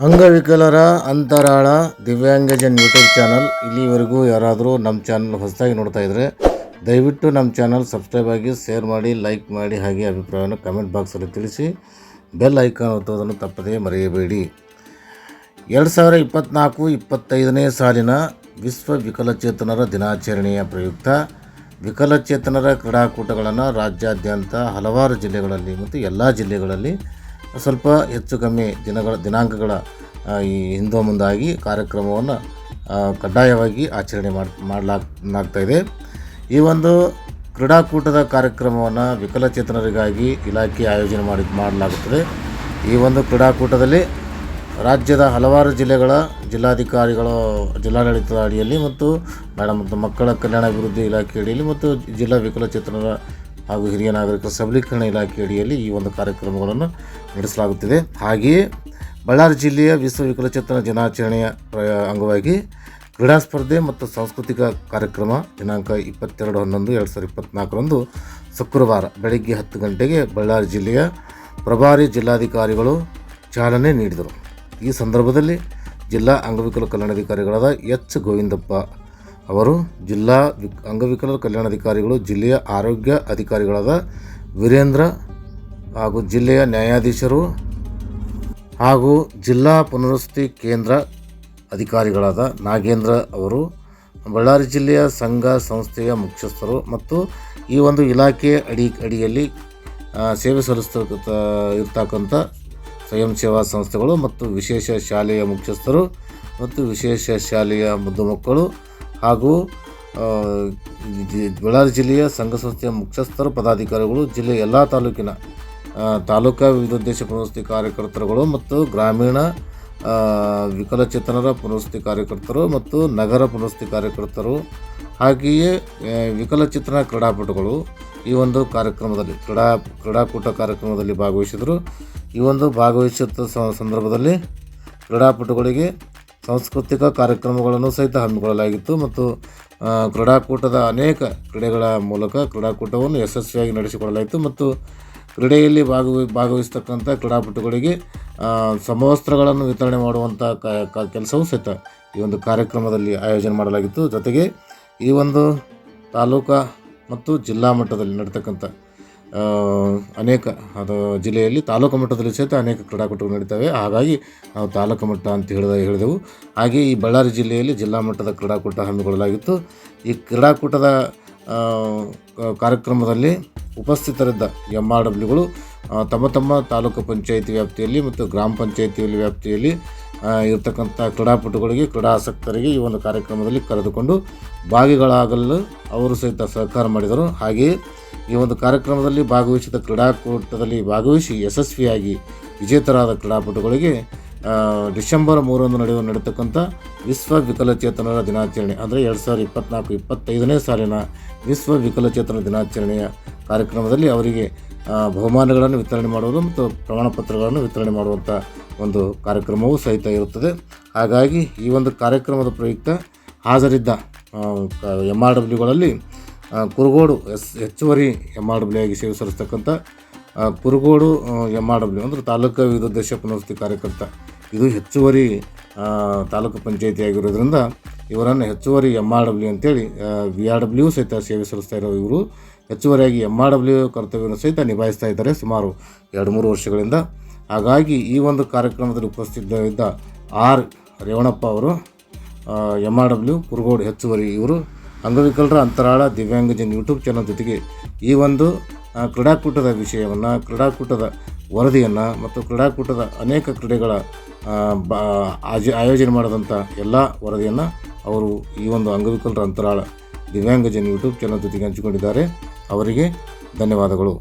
ಅಂಗವಿಕಲರ ಅಂತರಾಳ ದಿವ್ಯಾಂಗಜನ್ YouTube channel. ಇಲ್ಲಿವರೆಗೂ ಯಾರಾದರೂ ನಮ್ಮ ಚಾನಲ್ ಹೊಸದಾಗಿ ನೋಡ್ತಾ ಇದ್ದರೆ ದಯವಿಟ್ಟು ನಮ್ಮ ಚಾನಲ್ ಸಬ್ಸ್ಕ್ರೈಬ್ ಆಗಿ ಶೇರ್ ಮಾಡಿ, ಲೈಕ್ ಮಾಡಿ, ಹಾಗೆ ಅಭಿಪ್ರಾಯವನ್ನು ಕಮೆಂಟ್ ಬಾಕ್ಸಲ್ಲಿ ತಿಳಿಸಿ. ಬೆಲ್ ಐಕಾನ್ ಒತ್ತೋದನ್ನು ತಪ್ಪದೇ ಮರೆಯಬೇಡಿ. ಎರಡು ಸಾವಿರ ಇಪ್ಪತ್ತ್ನಾಲ್ಕು ಇಪ್ಪತ್ತೈದನೇ ಸಾಲಿನ ವಿಶ್ವ ವಿಕಲಚೇತನರ ದಿನಾಚರಣೆಯ ಪ್ರಯುಕ್ತ ವಿಕಲಚೇತನರ ಕ್ರೀಡಾಕೂಟಗಳನ್ನು ರಾಜ್ಯಾದ್ಯಂತ ಹಲವಾರು ಜಿಲ್ಲೆಗಳಲ್ಲಿ ಮತ್ತು ಎಲ್ಲ ಜಿಲ್ಲೆಗಳಲ್ಲಿ ಸ್ವಲ್ಪ ಹೆಚ್ಚು ಕಮ್ಮಿ ದಿನಗಳ, ದಿನಾಂಕಗಳ ಈ ಹಿಂದೆ ಮುಂದಾಗಿ ಕಾರ್ಯಕ್ರಮವನ್ನು ಕಡ್ಡಾಯವಾಗಿ ಆಚರಣೆ ಮಾಡಿ ಮಾಡಲಾಗ್ತಾ ಇದೆ. ಈ ಒಂದು ಕ್ರೀಡಾಕೂಟದ ಕಾರ್ಯಕ್ರಮವನ್ನು ವಿಕಲಚೇತನರಿಗಾಗಿ ಇಲಾಖೆ ಆಯೋಜನೆ ಮಾಡಿ ಮಾಡಲಾಗುತ್ತದೆ. ಈ ಒಂದು ಕ್ರೀಡಾಕೂಟದಲ್ಲಿ ರಾಜ್ಯದ ಹಲವಾರು ಜಿಲ್ಲೆಗಳ ಜಿಲ್ಲಾಧಿಕಾರಿಗಳ, ಜಿಲ್ಲಾಡಳಿತದ ಅಡಿಯಲ್ಲಿ ಮತ್ತು ಮೇಡಮ್ ಮತ್ತು ಮಕ್ಕಳ ಕಲ್ಯಾಣ ಅಭಿವೃದ್ಧಿ ಇಲಾಖೆ ಅಡಿಯಲ್ಲಿ ಮತ್ತು ಜಿಲ್ಲಾ ವಿಕಲಚೇತನರ ಹಾಗೂ ಹಿರಿಯ ನಾಗರಿಕರ ಸಬಲೀಕರಣ ಇಲಾಖೆ ಅಡಿಯಲ್ಲಿ ಈ ಒಂದು ಕಾರ್ಯಕ್ರಮಗಳನ್ನು ನಡೆಸಲಾಗುತ್ತಿದೆ. ಹಾಗೆಯೇ ಬಳ್ಳಾರಿ ಜಿಲ್ಲೆಯ ವಿಶ್ವ ವಿಕಲಚೇತನ ದಿನಾಚರಣೆಯ ಅಂಗವಾಗಿ ಕ್ರೀಡಾ ಸ್ಪರ್ಧೆ ಮತ್ತು ಸಾಂಸ್ಕೃತಿಕ ಕಾರ್ಯಕ್ರಮ ದಿನಾಂಕ ಇಪ್ಪತ್ತೆರಡು ಹನ್ನೊಂದು ಎರಡು ಸಾವಿರದ ಇಪ್ಪತ್ತ್ನಾಲ್ಕರಂದು ಶುಕ್ರವಾರ ಬೆಳಗ್ಗೆ ಹತ್ತು ಗಂಟೆಗೆ ಬಳ್ಳಾರಿ ಜಿಲ್ಲೆಯ ಪ್ರಭಾರಿ ಜಿಲ್ಲಾಧಿಕಾರಿಗಳು ಚಾಲನೆ ನೀಡಿದರು. ಈ ಸಂದರ್ಭದಲ್ಲಿ ಜಿಲ್ಲಾ ಅಂಗವಿಕಲ ಕಲ್ಯಾಣಾಧಿಕಾರಿಗಳಾದ ಎಚ್ ಗೋವಿಂದಪ್ಪ ಅವರು ಜಿಲ್ಲಾ ವಿಕ್, ಅಂಗವಿಕಲರ ಕಲ್ಯಾಣಾಧಿಕಾರಿಗಳು ಜಿಲ್ಲೆಯ ಆರೋಗ್ಯ ಅಧಿಕಾರಿಗಳಾದ ವೀರೇಂದ್ರ ಹಾಗೂ ಜಿಲ್ಲೆಯ ನ್ಯಾಯಾಧೀಶರು ಹಾಗೂ ಜಿಲ್ಲಾ ಪುನರ್ವಸತಿ ಕೇಂದ್ರ ಅಧಿಕಾರಿಗಳಾದ ನಾಗೇಂದ್ರ ಅವರು, ಬಳ್ಳಾರಿ ಜಿಲ್ಲೆಯ ಸಂಘ ಸಂಸ್ಥೆಯ ಮುಖ್ಯಸ್ಥರು ಮತ್ತು ಈ ಒಂದು ಇಲಾಖೆ ಅಡಿ, ಅಡಿಯಲ್ಲಿ ಸೇವೆ ಸಲ್ಲಿಸ್ತಕ್ಕಂಥ ಇರ್ತಕ್ಕಂಥ ಸ್ವಯಂ ಸೇವಾ ಸಂಸ್ಥೆಗಳು ಮತ್ತು ವಿಶೇಷ ಶಾಲೆಯ ಮುಖ್ಯಸ್ಥರು ಮತ್ತು ವಿಶೇಷ ಶಾಲೆಯ ಮುದ್ದು ಮಕ್ಕಳು ಹಾಗೂ ಬಳ್ಳಾರಿ ಜಿಲ್ಲೆಯ ಸಂಘ ಸಂಸ್ಥೆಯ ಮುಖ್ಯಸ್ಥರು, ಪದಾಧಿಕಾರಿಗಳು, ಜಿಲ್ಲೆಯ ಎಲ್ಲ ತಾಲೂಕಿನ ತಾಲೂಕಾ ವಿವಿಧೋದ್ದೇಶ ಪುನರ್ವಸತಿ ಕಾರ್ಯಕರ್ತರುಗಳು ಮತ್ತು ಗ್ರಾಮೀಣ ವಿಕಲಚೇತನರ ಪುನರ್ವಸತಿ ಕಾರ್ಯಕರ್ತರು ಮತ್ತು ನಗರ ಪುನರ್ವಸತಿ ಕಾರ್ಯಕರ್ತರು, ಹಾಗೆಯೇ ವಿಕಲಚೇತನ ಕ್ರೀಡಾಪಟುಗಳು ಈ ಒಂದು ಕಾರ್ಯಕ್ರಮದಲ್ಲಿ, ಕ್ರೀಡಾ, ಕ್ರೀಡಾಕೂಟ ಕಾರ್ಯಕ್ರಮದಲ್ಲಿ ಭಾಗವಹಿಸಿದರು. ಈ ಒಂದು ಭಾಗವಹಿಸಿದ ಸಂದರ್ಭದಲ್ಲಿ ಕ್ರೀಡಾಪಟುಗಳಿಗೆ ಸಾಂಸ್ಕೃತಿಕ ಕಾರ್ಯಕ್ರಮಗಳನ್ನು ಸಹಿತ ಹಮ್ಮಿಕೊಳ್ಳಲಾಗಿತ್ತು ಮತ್ತು ಕ್ರೀಡಾಕೂಟದ ಅನೇಕ ಕ್ರೀಡೆಗಳ ಮೂಲಕ ಕ್ರೀಡಾಕೂಟವನ್ನು ಯಶಸ್ವಿಯಾಗಿ ನಡೆಸಿಕೊಳ್ಳಲಾಯಿತು ಮತ್ತು ಕ್ರೀಡೆಯಲ್ಲಿ ಭಾಗವ, ಭಾಗವಹಿಸ್ತಕ್ಕಂಥ ಕ್ರೀಡಾಪಟುಗಳಿಗೆ ಸಮವಸ್ತ್ರಗಳನ್ನು ವಿತರಣೆ ಮಾಡುವಂಥ ಕೆಲಸವೂ ಸಹಿತ ಈ ಒಂದು ಕಾರ್ಯಕ್ರಮದಲ್ಲಿ ಆಯೋಜನೆ ಮಾಡಲಾಗಿತ್ತು. ಜೊತೆಗೆ ಈ ಒಂದು ತಾಲೂಕಾ ಮತ್ತು ಜಿಲ್ಲಾ ಮಟ್ಟದಲ್ಲಿ ನಡೀತಕ್ಕಂಥ ಅನೇಕ, ಅದು ಜಿಲ್ಲೆಯಲ್ಲಿ ತಾಲೂಕು ಮಟ್ಟದಲ್ಲಿ ಸಹಿತ ಅನೇಕ ಕ್ರೀಡಾಕೂಟಗಳು ನಡೀತವೆ. ಹಾಗಾಗಿ ನಾವು ತಾಲೂಕು ಮಟ್ಟ ಅಂತ ಹೇಳಿದ, ಹೇಳಿದೆವು. ಹಾಗೆ ಈ ಬಳ್ಳಾರಿ ಜಿಲ್ಲೆಯಲ್ಲಿ ಜಿಲ್ಲಾ ಮಟ್ಟದ ಕ್ರೀಡಾಕೂಟ ಹಮ್ಮಿಕೊಳ್ಳಲಾಗಿತ್ತು. ಈ ಕ್ರೀಡಾಕೂಟದ ಕಾರ್ಯಕ್ರಮದಲ್ಲಿ ಉಪಸ್ಥಿತರಿದ್ದ ಎಂ ಆರ್ ಡಬ್ಲ್ಯೂಗಳು ತಮ್ಮ ತಮ್ಮ ತಾಲೂಕು ಪಂಚಾಯಿತಿ ವ್ಯಾಪ್ತಿಯಲ್ಲಿ ಮತ್ತು ಗ್ರಾಮ ಪಂಚಾಯಿತಿ ವ್ಯಾಪ್ತಿಯಲ್ಲಿ ಇರತಕ್ಕಂಥ ಕ್ರೀಡಾಪಟುಗಳಿಗೆ ಕ್ರೀಡಾಸಕ್ತರಿಗೆ ಈ ಒಂದು ಕಾರ್ಯಕ್ರಮದಲ್ಲಿ ಕರೆದುಕೊಂಡು ಭಾಗಿಗಳಾಗಲು ಅವರು ಸಹಿತ ಸಹಕಾರ ಮಾಡಿದರು. ಹಾಗೆಯೇ ಈ ಒಂದು ಕಾರ್ಯಕ್ರಮದಲ್ಲಿ ಭಾಗವಹಿಸಿದ ಕ್ರೀಡಾಕೂಟದಲ್ಲಿ ಭಾಗವಹಿಸಿ ಯಶಸ್ವಿಯಾಗಿ ವಿಜೇತರಾದ ಕ್ರೀಡಾಪಟುಗಳಿಗೆ ಡಿಸೆಂಬರ್ ಮೂರರಂದು ನಡೆಯುವ ನಡೀತಕ್ಕಂಥ ವಿಶ್ವ ವಿಕಲಚೇತನರ ದಿನಾಚರಣೆ, ಅಂದರೆ ಎರಡು ಸಾವಿರದ ಇಪ್ಪತ್ತ್ನಾಲ್ಕು ಇಪ್ಪತ್ತೈದನೇ ಸಾಲಿನ ವಿಶ್ವ ವಿಕಲಚೇತನ ದಿನಾಚರಣೆಯ ಕಾರ್ಯಕ್ರಮದಲ್ಲಿ ಅವರಿಗೆ ಬಹುಮಾನಗಳನ್ನು ವಿತರಣೆ ಮಾಡುವುದು ಮತ್ತು ಪ್ರಮಾಣಪತ್ರಗಳನ್ನು ವಿತರಣೆ ಮಾಡುವಂಥ ಒಂದು ಕಾರ್ಯಕ್ರಮವೂ ಸಹಿತ ಇರುತ್ತದೆ. ಹಾಗಾಗಿ ಈ ಒಂದು ಕಾರ್ಯಕ್ರಮದ ಪ್ರಯುಕ್ತ ಹಾಜರಿದ್ದ ಎಂ ಆರ್ ಡಬ್ಲ್ಯೂಗಳಲ್ಲಿ ಕುರುಗೋಡು ಎಸ್ ಹೆಚ್ಚುವರಿ ಎಂ ಆರ್ ಡಬ್ಲ್ಯೂ ಆಗಿ ಸೇವೆ ಸಲ್ಲಿಸ್ತಕ್ಕಂಥ ಕುರುಗೋಡು ಎಂ ಆರ್ ಡಬ್ಲ್ಯೂ ಅಂದರೆ ತಾಲೂಕು ವಿವಿಧೋದ್ದೇಶ ಪುನರ್ವಸತಿ ಕಾರ್ಯಕರ್ತ. ಇದು ಹೆಚ್ಚುವರಿ ತಾಲೂಕು ಪಂಚಾಯಿತಿ ಆಗಿರೋದ್ರಿಂದ ಇವರನ್ನು ಹೆಚ್ಚುವರಿ ಎಂ ಆರ್ ಡಬ್ಲ್ಯೂ ಅಂತೇಳಿ ವಿ ಆರ್ ಡಬ್ಲ್ಯೂ ಸಹಿತ ಸೇವೆ ಸಲ್ಲಿಸ್ತಾ ಇರೋ ಇವರು. ಹೆಚ್ಚುವರಿಯಾಗಿ ಎಂ ಆರ್ ಡಬ್ಲ್ಯೂ ಕರ್ತವ್ಯವನ್ನು ಸಹಿತ ನಿಭಾಯಿಸ್ತಾ ಇದ್ದಾರೆ ಸುಮಾರು ಎರಡು ಮೂರು ವರ್ಷಗಳಿಂದ. ಹಾಗಾಗಿ ಈ ಒಂದು ಕಾರ್ಯಕ್ರಮದಲ್ಲಿ ಉಪಸ್ಥಿತರಿದ್ದ ಆರ್ ರೇವಣಪ್ಪ ಅವರು ಎಂ ಆರ್ ಡಬ್ಲ್ಯೂ ಕುರುಗೋಡು ಹೆಚ್ಚುವರಿ ಇವರು. ಅಂಗವಿಕಲರ ಅಂತರಾಳ ದಿವ್ಯಾಂಗಜನ್ ಯೂಟ್ಯೂಬ್ ಚಾನಲ್ ಜೊತೆಗೆ ಈ ಒಂದು ಕ್ರೀಡಾಕೂಟದ ವಿಷಯವನ್ನು, ಕ್ರೀಡಾಕೂಟದ ವರದಿಯನ್ನು ಮತ್ತು ಕ್ರೀಡಾಕೂಟದ ಅನೇಕ ಕ್ರೀಡೆಗಳ ಬಾ ಆಯೋಜನೆ ಮಾಡಿದಂಥ ಎಲ್ಲ ವರದಿಯನ್ನು ಅವರು ಈ ಒಂದು ಅಂಗವಿಕಲರ ಅಂತರಾಳ ದಿವ್ಯಾಂಗಜನ್ ಯೂಟ್ಯೂಬ್ ಚಾನಲ್ ಜೊತೆಗೆ ಹಂಚಿಕೊಂಡಿದ್ದಾರೆ. ಅವರಿಗೆ ಧನ್ಯವಾದಗಳು.